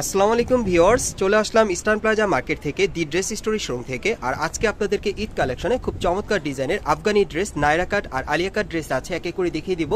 আসসালামু আলাইকুম ভিওর্স চলে আসলাম ইস্টার্ন প্লাজা মার্কেট থেকে দি ড্রেস স্টোরি শোরুম থেকে। আর আজকে আপনাদেরকে ঈদ কালেকশনে খুব চমৎকার ডিজাইনের আফগানি ড্রেস নায়রা কাট আর আলিয়া কাট ড্রেস আছে এক এক করে দেখিয়ে দিব।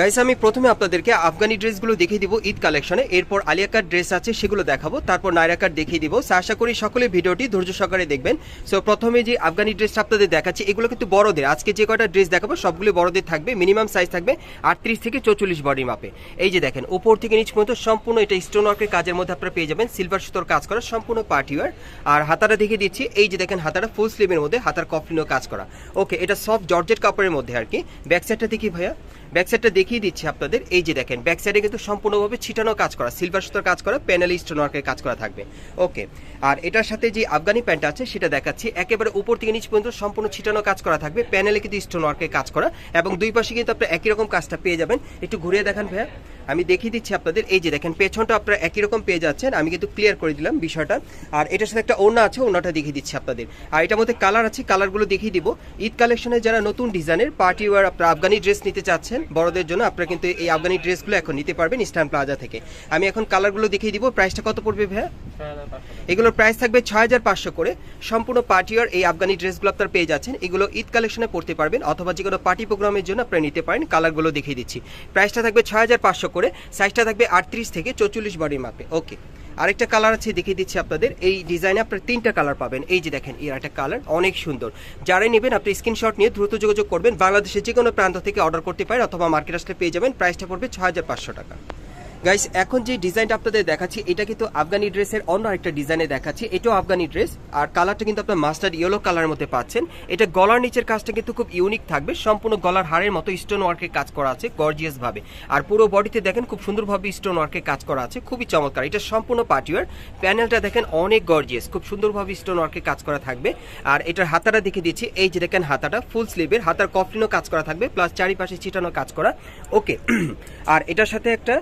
গাইস আমি প্রথমে আপনাদেরকে আফগানি ড্রেসগুলো দেখিয়ে দিব ঈদ কালেকশনে। এরপর আলিয়া কাট ড্রেস আছে সেগুলো দেখাবো। তারপর নায়রা কাট দেখিয়ে দিব। আশা করি সকলে ভিডিওটি ধৈর্য সহকারে দেখবেন। সো প্রথমে যে আফগানি ড্রেসটা আপনাদের দেখাচ্ছি, এগুলো কিন্তু বড়দের। আজকে যে কয়টা ড্রেস দেখাবো, সবগুলো বড়দের থাকবে। মিনিমাম সাইজ থাকবে আটত্রিশ থেকে চৌচল্লিশ বডি মাপে এই যে দেখেন, উপর থেকে নিচ পর্যন্ত সম্পূর্ণ এটা স্টোন ওয়ার্কের কাজের মধ্যে আপনারা পেয়ে যাবেন। সিলভার সুতোর কাজ করা, সম্পূর্ণ পার্টিওয়ার আর হাতাটা দেখিয়ে দিচ্ছি। এই যে দেখেন, হাতাটা ফুল স্লিভের মধ্যে, হাতার কফলিনও কাজ করা। ওকে এটা সফট জর্জেট কাপড়ের মধ্যে আর কি। ব্যাক সাইডটা দেখি ভাইয়া। ব্যাক সাইডটা দেখিয়ে দিচ্ছি আপনাদের। এই যে দেখেন ব্যাক সাইডে কিন্তু সম্পূর্ণভাবে ছিটানো কাজ করা সিলভার সুতোর কাজ করা প্যানেল স্টোন ওয়ার্কের কাজ করা থাকবে। ওকে আর এটার সাথে যে আফগানি প্যান্ট আছে, সেটা দেখাচ্ছি। একেবারে উপর থেকে নিচ পর্যন্ত সম্পূর্ণ ছিটানো কাজ করা থাকবে প্যানেলে কিন্তু স্টোন ওয়ার্কের কাজ করা, এবং দুই পাশে কিন্তু আপনারা একই রকম কাজটা পেয়ে যাবেন। একটু ঘুরিয়ে দেখান ভাইয়া। আমি দেখিয়ে দিচ্ছি আপনাদের। এই যে দেখেন, পেছনটা আপনারা একই রকম পেয়ে যাচ্ছেন। আমি কিন্তু ক্লিয়ার করে দিলাম বিষয়টা। আর এটার সাথে একটা ওড়না আছে, ওড়নাটা দেখিয়ে দিচ্ছি আপনাদের। আর এটার মধ্যে কালার আছে কালারগুলো দেখিয়ে দিব। ঈদ কালেকশনে যারা নতুন ডিজাইনের পার্টি ওয়ার আপনারা আফগানি ড্রেস নিতে চাচ্ছেন, বড়দের জন্য আপনারা কিন্তু এই আফগানি ড্রেসগুলো এখন নিতে পারবেন ইস্টার্ন প্লাজা থেকে। আমি এখন কালারগুলো দেখিয়ে দিব। প্রাইসটা কত পড়বে ভাইয়া? এগুলোর প্রাইস থাকবে ছয় হাজার পাঁচশো করে। সম্পূর্ণ পার্টিওর এই আফগানি ড্রেসগুলো আপনারা পেয়ে যাচ্ছেন। এগুলো ঈদ কালেকশনে পড়তে পারবেন অথবা যে কোনো পার্টি প্রোগ্রামের জন্য আপনারা নিতে পারেন। কালারগুলো দেখিয়ে দিচ্ছি। প্রাইসটা থাকবে ছয় হাজার পাঁচশো করে। সাইজটা থাকবে আটত্রিশ থেকে চৌচল্লিশ বডির মাপে। ওকে। আরেকটা কালার আছে, দেখিয়ে দিচ্ছি আপনাদের। এই ডিজাইনে আপনারা তিনটা কালার পাবেন। এই যে দেখেন, এর একটা কালার অনেক সুন্দর। যারাই নেবেন, আপনি স্ক্রিনশট নিয়ে দ্রুত যোগাযোগ করবেন। বাংলাদেশের যে কোনো প্রান্ত থেকে অর্ডার করতে পারেন অথবা মার্কেট আসলে পেয়ে যাবেন। প্রাইসটা পড়বে ছ হাজার পাঁচশো টাকা। গাইস এখন যে ডিজাইনটা আপনাদের দেখাচ্ছি, এটা কিন্তু আফগানি ড্রেসের অন্য একটা ডিজাইনে দেখাচ্ছি। এটাও আফগানি ড্রেস আর কালারটা কিন্তু আপনার মাস্টার্ড ইয়েলো কালারের মধ্যে পাচ্ছেন। এটা গলার নিচের কাজটা কিন্তু খুব ইউনিক থাকবে। সম্পূর্ণ গলার হাড়ের মতো স্টোন ওয়ার্কের কাজ করা আছে গর্জিয়াস ভাবে। আর পুরো বডিতে দেখেন, খুব সুন্দরভাবে স্টোন ওয়ার্কের কাজ করা আছে। খুবই চমৎকার। এটা সম্পূর্ণ পার্টিওয়ার প্যানেলটা দেখেন, অনেক গর্জিয়াস খুব সুন্দরভাবে স্টোন ওয়ার্কের কাজ করা থাকবে। আর এটার হাতাটা দেখে দিচ্ছি। এই যে দেখেন হাতাটা ফুল স্লিভের হাতার কফলিনও কাজ করা থাকবে প্লাস চারিপাশে ছিটানো কাজ করা। ওকে আর এটার সাথে একটা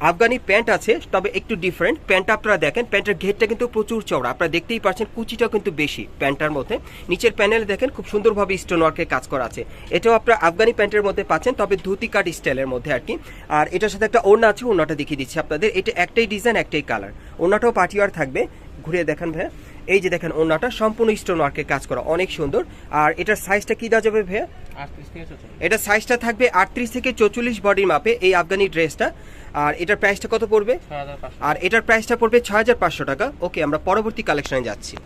আফগানি প্যান্ট আছে তবে একটু ডিফারেন্ট প্যান্টটা আপনারা দেখেন প্যান্টের ঘেরটা কিন্তু প্রচুর চওড়া। আপনারা দেখতেই পাচ্ছেন কুচিটাও কিন্তু বেশি প্যান্টটার মধ্যে। নিচের প্যানেলে দেখেন খুব সুন্দরভাবে স্টোন ওয়ার্কের কাজ করা আছে। এটাও আপনারা আফগানি প্যান্টের মধ্যে পাচ্ছেন তবে ধুতি কাট স্টাইলের মধ্যে আর কি। আর এটার সাথে একটা ওড়না আছে ওড়নাটা দেখিয়ে দিচ্ছি আপনাদের। এটা একটাই ডিজাইন একটাই কালার ওড়নাটাও পাটিওয়ার থাকবে। ঘুরিয়ে দেখেন ভাইয়া। এই যে দেখেন ওড়নাটা সম্পূর্ণ স্টোন ওয়ার্কের কাজ করা অনেক সুন্দর। আর এটার সাইজটা কি দেওয়া যাবে ভাইয়া? এটা সাইজটা থাকবে আটত্রিশ থেকে চৌচল্লিশ বডির মাপে এই আফগানি ড্রেসটা আর এটার প্রাইসটা কত পড়বে? আর এটার প্রাইসটা পড়বে ছয় হাজার পাঁচশো টাকা। ওকে আমরা পরবর্তী কালেকশনে যাচ্ছি।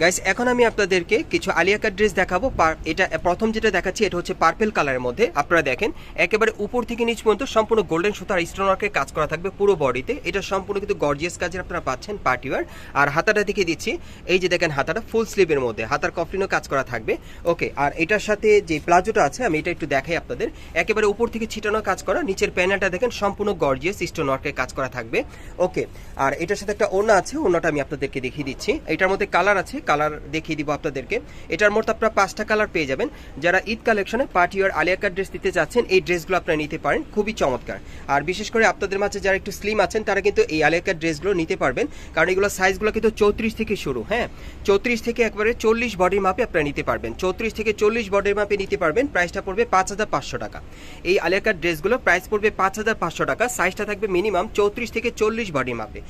গাইস এখন আমি আপনাদেরকে কিছু আলিয়া কাট ড্রেস দেখাবো এটা, প্রথম যেটা দেখাচ্ছি, এটা হচ্ছে পার্পেল কালারের মধ্যে। আপনারা দেখেন, একেবারে উপর থেকে নিচ পর্যন্ত সম্পূর্ণ গোল্ডেন সুতার স্টোন ওয়ার্কের কাজ করা থাকবে পুরো বডিতে এটা সম্পূর্ণ কিন্তু গর্জিয়াস কাজের আপনারা পাচ্ছেন পার্টিওয়ার আর হাতাটা দেখিয়ে দিচ্ছি, এই যে দেখেন হাতাটা ফুল স্লিভের মধ্যে, হাতার কফলিনও কাজ করা থাকবে। ওকে আর এটার সাথে যে প্লাজোটা আছে, আমি এটা একটু দেখাই আপনাদের। একেবারে উপর থেকে ছিটানো কাজ করা, নিচের প্যানেলটা দেখেন সম্পূর্ণ গর্জিয়াস স্টোন ওয়ার্কের কাজ করা থাকবে। ওকে আর এটার সাথে একটা ওড়না আছে, ওড়নাটা আমি আপনাদেরকে দেখিয়ে দিচ্ছি। এটার মধ্যে কালার আছে কালার দেখিয়ে দিব আপনাদেরকে। এটার মধ্যে আপনারা পাঁচটা কালার পেয়ে যাবেন। যারা ঈদ কালেকশনে পার্টি আর আলিয়াকার ড্রেস দিতে যাচ্ছেন এই ড্রেসগুলো আপনারা নিতে পারেন। খুবই চমৎকার। আর বিশেষ করে আপনাদের মাঝে যারা একটু স্লিম আছেন, তারা কিন্তু এই আলিয়াকার ড্রেসগুলো নিতে পারবেন। কারণ এগুলো সাইজগুলো কিন্তু চৌত্রিশ থেকে শুরু হ্যাঁ? চৌত্রিশ থেকে একবারে চল্লিশ বডির মাপে আপনারা নিতে পারবেন। চৌত্রিশ থেকে চল্লিশ বডির মাপে নিতে পারবেন। প্রাইসটা পড়বে পাঁচ হাজার পাঁচশো টাকা। এই আলিয়াকার ড্রেসগুলো প্রাইস পড়বে পাঁচ হাজার পাঁচশো টাকা। সাইজটা থাকবে মিনিমাম চৌত্রিশ থেকে চল্লিশ বডির মাপে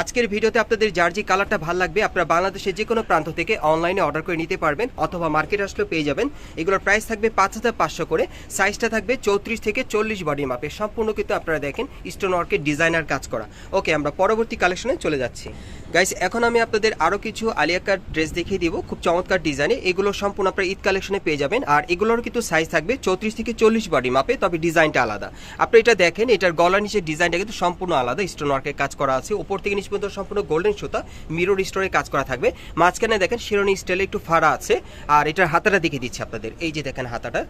আজকের ভিডিওতে আপনাদের যার যে কালারটা ভালো লাগবে, আপনারা বাংলাদেশের যে কোনো প্রান্ত থেকে অনলাইনে অর্ডার করে নিতে পারবেন অথবা মার্কেট আসলেও পেয়ে যাবেন। এগুলোর প্রাইস থাকবে পাঁচ হাজার পাঁচশো করে। সাইজটা থাকবে চৌত্রিশ থেকে চল্লিশ বডি মাপে সম্পূর্ণ কিন্তু আপনারা দেখেন স্টোন ওয়ার্কের ডিজাইনার কাজ করা। ওকে আমরা পরবর্তী কালেকশনে চলে যাচ্ছি। গাইস এখন আমি আপনাদের আরও কিছু আলিয়াকার ড্রেস দেখিয়ে দিব। খুব চমৎকার ডিজাইনে এগুলো সম্পূর্ণ আপনারা ঈদ কালেকশনে পেয়ে যাবেন। আর এগুলোর কিন্তু সাইজ থাকবে চৌত্রিশ থেকে চল্লিশ বডি মাপে তবে ডিজাইনটা আলাদা। আপনি এটা দেখেন, এটার গলার নিচের ডিজাইনটা কিন্তু সম্পূর্ণ আলাদা। স্টোন ওয়ার্কের কাজ করা আছে। উপর থেকে নিচ পর্যন্ত সম্পূর্ণ গোল্ডেন সুতা। মিরর স্টোরে কাজ করা থাকবে। মাঝখানে দেখেন শিরোনি স্টাইলে একটু ফাড়া আছে। আর এটার হাতাটা দেখিয়ে দিচ্ছি আপনাদের। এই যে দেখেন হাতাটা।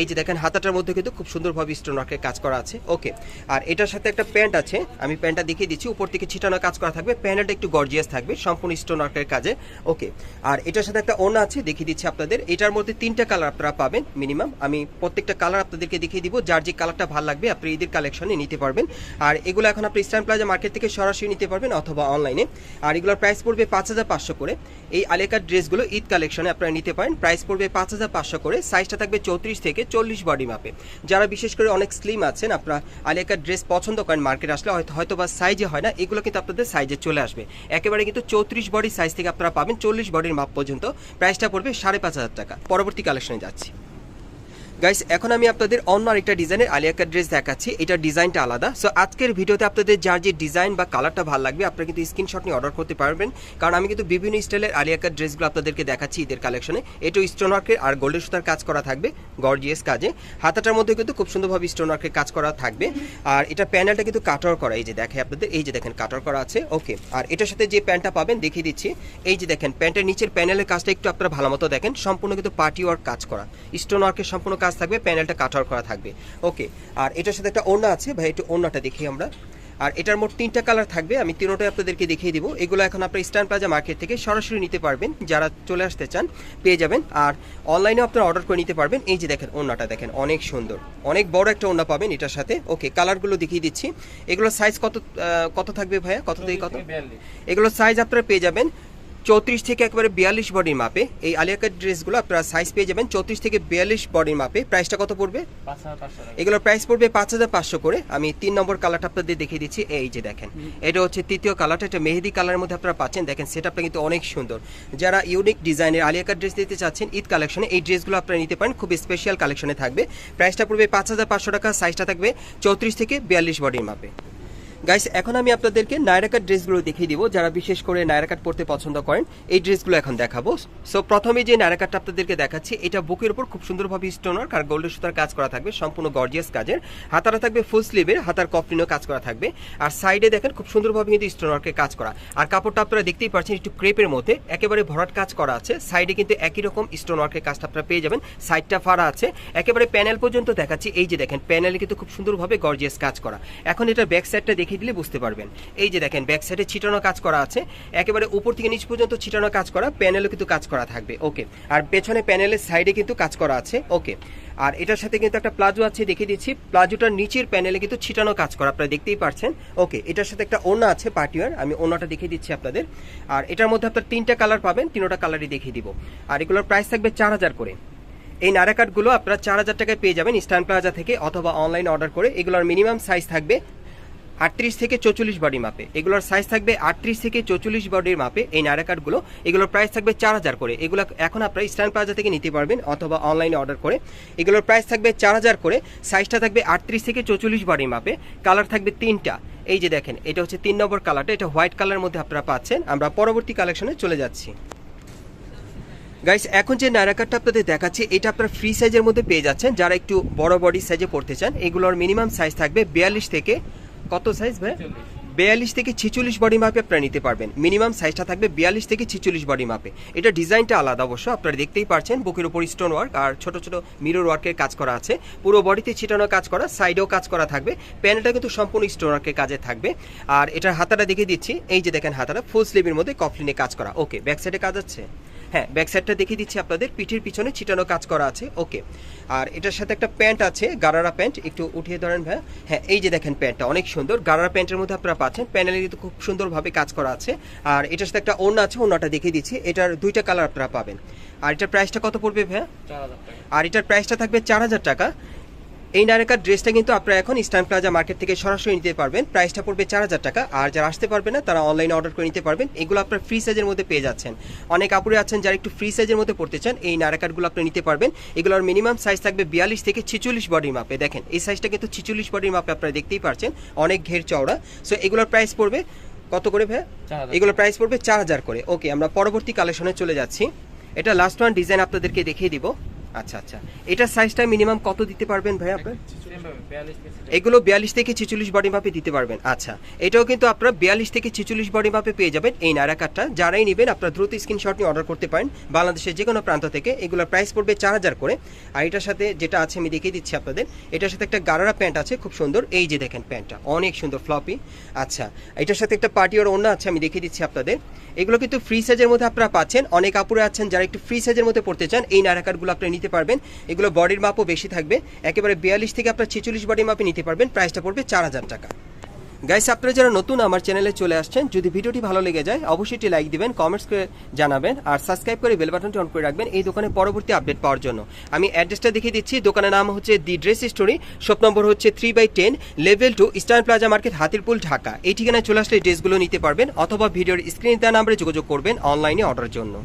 এই যে দেখেন, হাতাটার মধ্যে কিন্তু খুব সুন্দরভাবে স্টোন ওয়ার্কের কাজ করা আছে। ওকে আর এটার সাথে একটা প্যান্ট আছে। আমি প্যান্টটা দেখিয়ে দিচ্ছি। উপর থেকে ছিটানো কাজ করা থাকবে। প্যান্টটা একটু গর্জিয়াস থাকবে। সম্পূর্ণ স্টোন ওয়ার্কের কাজে। ওকে আর এটার সাথে একটা ওনা আছে। দেখিয়ে দিচ্ছি আপনাদের। এটার মধ্যে তিনটা কালার আপনারা পাবেন মিনিমাম আমি প্রত্যেকটা কালার আপনাদেরকে দেখিয়ে দিব। যার যে কালারটা ভালো লাগবে, আপনি ঈদের কালেকশনে নিতে পারবেন। আর এগুলো এখন আপনি ইস্টার্ন প্লাজা মার্কেট থেকে সরাসরি নিতে পারবেন অথবা অনলাইনে আর এগুলোর প্রাইস পড়বে পাঁচ হাজার পাঁচশো করে। এই আলেকার ড্রেসগুলো ঈদ কালেকশনে আপনারা নিতে পারেন। প্রাইস পড়বে পাঁচ হাজার পাঁচশো করে। সাইজটা থাকবে চৌত্রিশ থেকে থেকে চল্লিশ বডি মাপে। যারা বিশেষ করে অনেক স্লিম আছেন, আপনারা আলিয়াকার ড্রেস পছন্দ করেন মার্কেট আসলে হয়তো হয়তো বা সাইজে হয় না, এগুলো কিন্তু আপনাদের সাইজে চলে আসবে। একেবারে কিন্তু চৌত্রিশ বডি সাইজ থেকে আপনারা পাবেন চল্লিশ বডির মাপ পর্যন্ত। প্রাইসটা পড়বে সাড়ে পাঁচ হাজার টাকা। পরবর্তী কালেকশনে যাচ্ছি। গাইস এখন আমি আপনাদের অন্য আরেকটা ডিজাইনের আলিয়াকার ড্রেস দেখাচ্ছি। এটার ডিজাইনটা আলাদা। সো আজকের ভিডিওতে আপনাদের যার যে ডিজাইন বা কালারটা ভালো লাগবে, আপনারা কিন্তু স্ক্রিনশট নিয়ে অর্ডার করতে পারবেন। কারণ আমি কিন্তু বিভিন্ন স্টাইলের আলিয়াকার ড্রেসগুলো আপনাদেরকে দেখাচ্ছি ঈদের কালেকশনে এটাও স্টোন ওয়ার্কের আর গোল্ডেন সুতার কাজ করা থাকবে গর্জিয়াস কাজে। হাতাটার মধ্যে কিন্তু খুব সুন্দরভাবে স্টোন ওয়ার্কের কাজ করা থাকবে। আর এটা প্যানেলটা কিন্তু কাটার করা, এই যে দেখে আপনাদের, এই যে দেখেন কাটার করা আছে। ওকে আর এটার সাথে যে প্যান্টটা পাবেন, দেখিয়ে দিচ্ছি। এই যে দেখেন প্যান্টের নিচের প্যানেলের কাজটা একটু আপনারা ভালো মতো দেখেন। সম্পূর্ণ কিন্তু পার্টি ওয়ার্ক কাজ করা। স্টোন ওয়ার্কের সম্পূর্ণ কাজ থাকবে প্যানেলটা কাটার করা থাকবে। ওকে আর এটার সাথে একটা ওড়না আছে ভাই একটু ওড়নাটা দেখি আমরা। আর এটার মোট তিনটা কালার থাকবে আমি তিনোটাই আপনাদেরকে দেখিয়ে দিব। এগুলো এখন আপনার স্ট্যান্ড প্লাজা মার্কেট থেকে সরাসরি নিতে পারবেন যারা চলে আসতে চান পেয়ে যাবেন। আর অনলাইনেও আপনারা অর্ডার করে নিতে পারবেন। এই যে দেখেন ওড়নাটা দেখেন অনেক সুন্দর। অনেক বড় একটা ওড়না পাবেন এটার সাথে। ওকে কালারগুলো দেখিয়ে দিচ্ছি। এগুলো সাইজ কত কত থাকবে ভাইয়া? কত থেকে কত? এগুলো সাইজ আপনারা পেয়ে যাবেন চৌত্রিশ থেকে একবারে বিয়াল্লিশ বডির মাপে। এই আলিয়াকার ড্রেসগুলো আপনারা সাইজ পেয়ে যাবেন চৌত্রিশ থেকে বিয়াল্লিশ বডির মাপে। প্রাইসটা কত পড়বে? এগুলোর প্রাইস পড়বে পাঁচ হাজার পাঁচশো করে। আমি তিন নম্বর কালারটা আপনাদের দেখিয়ে দিচ্ছি। এই যে দেখেন, এটা হচ্ছে তৃতীয় কালারটা এটা মেহেদি কালারের মধ্যে আপনারা পাচ্ছেন। দেখেন সেটআপটা কিন্তু অনেক সুন্দর। যারা ইউনিক ডিজাইনের আলিয়াকার ড্রেস দিতে চাচ্ছেন, ঈদ কালেকশনে এই ড্রেসগুলো আপনারা নিতে পারেন। খুব স্পেশাল কালেকশনে থাকবে। প্রাইসটা পড়বে পাঁচ হাজার পাঁচশো টাকা। সাইজটা থাকবে চৌত্রিশ থেকে বিয়াল্লিশ বডির মাপে। গাইস এখন আমি আপনাদেরকে নায়রাকার ড্রেসগুলো দেখিয়ে দিব, যারা বিশেষ করে নায়রাকাট পড়তে পছন্দ করেন, এই ড্রেসগুলো এখন দেখাবো। সো প্রথমে যে নায়রাকাটটা আপনাদেরকে দেখাচ্ছি, এটা বুকের উপর খুব সুন্দরভাবে স্টোনার আর গোল্ডের সুতার কাজ করা থাকবে, সম্পূর্ণ গর্জিয়াস কাজের। হাতারা থাকবে ফুল স্লিভের হাতার কফলিনও কাজ করা থাকবে। আর সাইডে দেখেন, খুব সুন্দরভাবে কিন্তু স্টোনারকে কাজ করা। আর কাপড়টা আপনারা দেখতেই পাচ্ছেন, একটু ক্রেপের মধ্যে, একেবারে ভরাট কাজ করা আছে। সাইডে কিন্তু একই রকম স্টোন ওয়ার্কের কাজটা আপনারা পেয়ে যাবেন সাইডটা ফাড়া আছে। একেবারে প্যানেল পর্যন্ত দেখাচ্ছি, এই যে দেখেন প্যানেলে কিন্তু খুব সুন্দরভাবে গর্জিয়াস কাজ করা। এখন এটা ব্যাক সাইডটা দেখিয়ে দিলে বুঝতে পারবেন। এই যে দেখেন ব্যাক সাইডে ছিটানো কাজ করা আছে। একেবারে উপর থেকে নিচ পর্যন্ত ছিটানো কাজ করা প্যানেলও কিন্তু কাজ করা থাকবে। ওকে আর পেছনে প্যানেলের সাইডে কিন্তু কাজ করা আছে। ওকে আর এটার সাথে কিন্তু একটা প্লাজো আছে, দেখিয়ে দিচ্ছি। প্লাজোটার নিচের প্যানেলে কিন্তু ছিটানো কাজ করা, আপনারা দেখতেই পারছেন। ওকে এটার সাথে একটা ওনা আছে পার্টিওয়ার আমি ওনাটা দেখিয়ে দিচ্ছি আপনাদের। আর এটার মধ্যে আপনার তিনটা কালার পাবেন, তিনোটা কালারই দেখিয়ে দিব। আর এগুলোর প্রাইস থাকবে চার হাজার করে। এই নারাকাটগুলো আপনারা চার হাজার টাকায় পেয়ে যাবেন স্ট্যান্ড প্লাজা থেকে অথবা অনলাইন অর্ডার করে। এগুলোর মিনিমাম সাইজ থাকবে আটত্রিশ থেকে চৌচল্লিশ বডি মাপে। এগুলোর সাইজ থাকবে আটত্রিশ থেকে চৌচল্লিশ বডির মাপে। এই নারাকাটগুলো এগুলোর প্রাইস থাকবে চার হাজার করে। এগুলো এখন আপনারা স্ট্যান্ড প্লাজা থেকে নিতে পারবেন অথবা অনলাইনে অর্ডার করে। এগুলোর প্রাইস থাকবে চার হাজার করে। সাইজটা থাকবে আটত্রিশ থেকে চৌচল্লিশ বডির মাপে। কালার থাকবে তিনটা। এই যে দেখেন, এটা হচ্ছে তিন নম্বর কালারটা এটা হোয়াইট কালারের মধ্যে আপনারা পাচ্ছেন। আমরা পরবর্তী কালেকশনে চলে যাচ্ছি। গাইস এখন যে নারাকারটা আপনাদের দেখাচ্ছি, এটা আপনারা ফ্রি সাইজের মধ্যে পেয়ে যাচ্ছেন। যারা একটু বড় বডি সাইজে পড়তে চান, এগুলোর মিনিমাম সাইজ থাকবে বিয়াল্লিশ থেকে কত সাইজ ভাই? বিয়াল্লিশ থেকে ছিচল্লিশ বডি মাপে আপনারা নিতে পারবেন। মিনিমাম সাইজটা থাকবে বিয়াল্লিশ থেকে ছিচল্লিশ বডি মাপে এটা ডিজাইনটা আলাদা অবশ্য, আপনারা দেখতেই পারছেন, বুকের উপর স্টোন ওয়ার্ক আর ছোট ছোট মিরর ওয়ার্কের কাজ করা আছে। পুরো বডিতে ছিটানো কাজ করা সাইডেও কাজ করা থাকবে। প্যান্টটা কিন্তু সম্পূর্ণ স্টোন ওয়ার্কের কাজে থাকবে। আর এটার হাতাটা দেখে দিচ্ছি, এই যে দেখেন হাতাটা ফুল স্লিভের মধ্যে কফলিনে কাজ করা। ওকে ব্যাক সাইডে কাজ আছে? হ্যাঁ ব্যাক সাইডটা দেখিয়ে দিচ্ছি আপনাদের। পিঠের পিছনে ছিটানো কাজ করা আছে। ওকে আর এটার সাথে একটা প্যান্ট আছে গারারা প্যান্ট একটু উঠিয়ে ধরেন ভাই হ্যাঁ এই যে দেখেন প্যান্টটা অনেক সুন্দর। গারারা প্যান্টের মধ্যে আপনারা পাচ্ছেন। প্যানেলে কিন্তু খুব সুন্দরভাবে কাজ করা আছে। আর এটার সাথে একটা ওড়না আছে ওড়নাটা দেখিয়ে দিচ্ছি। এটার দুইটা কালার আপনারা পাবেন। আর এটার প্রাইসটা কত পড়বে ভাই আর এটার প্রাইসটা থাকবে চার হাজার টাকা। এই নারেকার ড্রেসটা কিন্তু আপনারা এখন ইস্টার্ন প্লাজা মার্কেট থেকে সরাসরি নিতে পারবেন। প্রাইসটা পড়বে চার হাজার টাকা। আর যারা আসতে পারবে না তারা অনলাইনে অর্ডার করে নিতে পারবেন। এগুলো আপনার ফ্রি সাইজের মধ্যে পেয়ে যাচ্ছেন। অনেক আপুরে আছেন যারা একটু ফ্রি সাইজের মধ্যে পড়তে চান এই নারাকারগুলো আপনি নিতে পারবেন। এগুলোর মিনিমাম সাইজ থাকবে বিয়াল্লিশ থেকে ছিচল্লিশ বডির মাপে দেখেন এই সাইজটা কিন্তু ছিচল্লিশ বডির মাপে আপনারা দেখতেই পারছেন। অনেক ঘের চওড়া। সো এগুলোর প্রাইস পড়বে কত করে ভাই এগুলোর প্রাইস পড়বে চার হাজার করে। ওকে আমরা পরবর্তী কালেকশনে চলে যাচ্ছি। এটা লাস্ট ওয়ান ডিজাইন আপনাদেরকে দেখিয়ে দিব। আচ্ছা আচ্ছা। এটা সাইজটা মিনিমাম কত দিতে পারবেন ভাই আপনার? এগুলো বিয়াল্লিশ থেকে ছিচল্লিশ বডি মাপে দিতে পারবেন। আচ্ছা এটাও কিন্তু আপনারা বিয়াল্লিশ থেকে ছিচল্লিশ বডি মাপে পেয়ে যাবেন এই নায়রা কার্ডটা যারাই নেবেন, আপনারা দ্রুত স্ক্রিনশট নিয়ে অর্ডার করতে পারেন। বাংলাদেশের যে কোনো প্রান্ত থেকে এগুলোর প্রাইস পড়বে চার হাজার করে। আর এটার সাথে যেটা আছে, আমি দেখিয়ে দিচ্ছি আপনাদের। এটার সাথে একটা গারারা প্যান্ট আছে, খুব সুন্দর। এই যে দেখেন প্যান্টটা অনেক সুন্দর ফ্লপি আচ্ছা এটার সাথে একটা পার্টি ওর অন্য আছে, আমি দেখিয়ে দিচ্ছি আপনাদের। এগুলো কিন্তু ফ্রি সাইজের মধ্যে আপনারা পাচ্ছেন। অনেক আপুরে আছেন যারা একটু ফ্রি সাইজের মধ্যে পড়তে চান, এই নায়রা কার্ডগুলো আপনারা নিতে পারবেন। এগুলো বডির মাপও বেশি থাকবে। একেবারে বিয়াল্লিশ থেকে আপনার ছিচল্লিশ বডি মাপে নিতে পারবেন। প্রাইসটা পড়বে চার হাজার টাকা। গাইস আপনারা যারা নতুন আমার চ্যানেলে চলে আসছেন, যদি ভিডিওটি ভালো লেগে যায়, অবশ্যই একটি লাইক দিবেন কমেন্টস করে জানাবেন, আর সাবস্ক্রাইব করে বেল বাটনটি অন করে রাখবেন এই দোকানে পরবর্তী আপডেট পাওয়ার জন্য। আমি অ্যাড্রেসটা দেখিয়ে দিচ্ছি, দোকানের নাম হচ্ছে the dress story shop number হচ্ছে three by ten level two eastern plaza market Hatirpool, Dhaka. এই ঠিকানায় চলে আসলে ড্রেসগুলো নিতে পারবেন, অথবা ভিডিওর স্ক্রিনে দেওয়া নাম্বারে যোগাযোগ করবেন অনলাইনে অর্ডারের জন্য।